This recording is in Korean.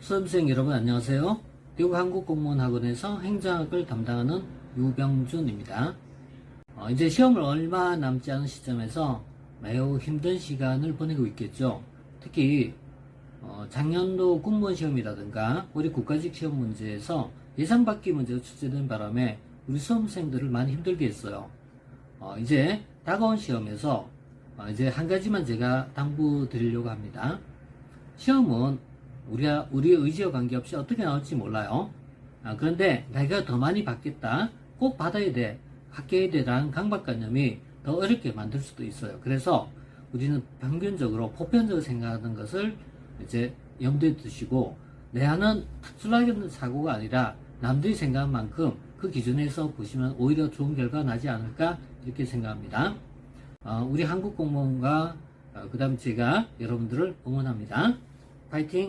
수험생 여러분 안녕하세요. 미국 한국공무원학원에서 행정학을 담당하는 유병준입니다. 어, 이제 시험을 얼마 남지 않은 시점에서 매우 힘든 시간을 보내고 있겠죠. 특히 어, 작년도 공무원 시험이라든가 우리 국가직 시험 문제에서 예상 밖의 문제가 출제된 바람에 우리 수험생들을 많이 힘들게 했어요. 어, 이제 다가온 시험에서 어, 이제 한 가지만 제가 당부 드리려고 합니다. 시험은 우리가 우리의 의지와 관계없이 어떻게 나올지 몰라요. 아, 그런데 내가 더 많이 받겠다, 꼭 받아야 돼, 합격해야 돼라는 강박관념이 더 어렵게 만들 수도 있어요. 그래서 우리는 평균적으로 보편적으로 생각하는 것을 이제 염두에 두시고 내 하는 특출나게 사고가 아니라 남들이 생각한 만큼 그 기준에서 보시면 오히려 좋은 결과가 나지 않을까 이렇게 생각합니다. 어, 우리 한국 공무원과 그 다음 제가 여러분들을 응원합니다. 파이팅!